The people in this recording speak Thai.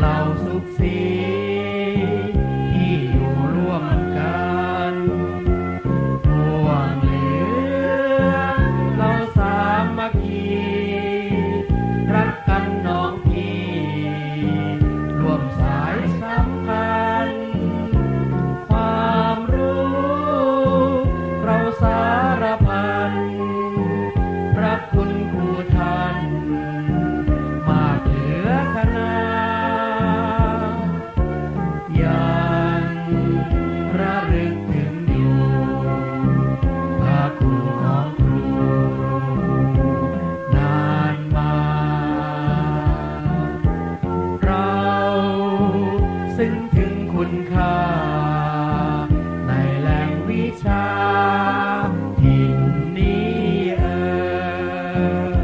เราสุขสี ซึ่งถึงคุณค่า ในแหล่งวิชาที่นนี้เออ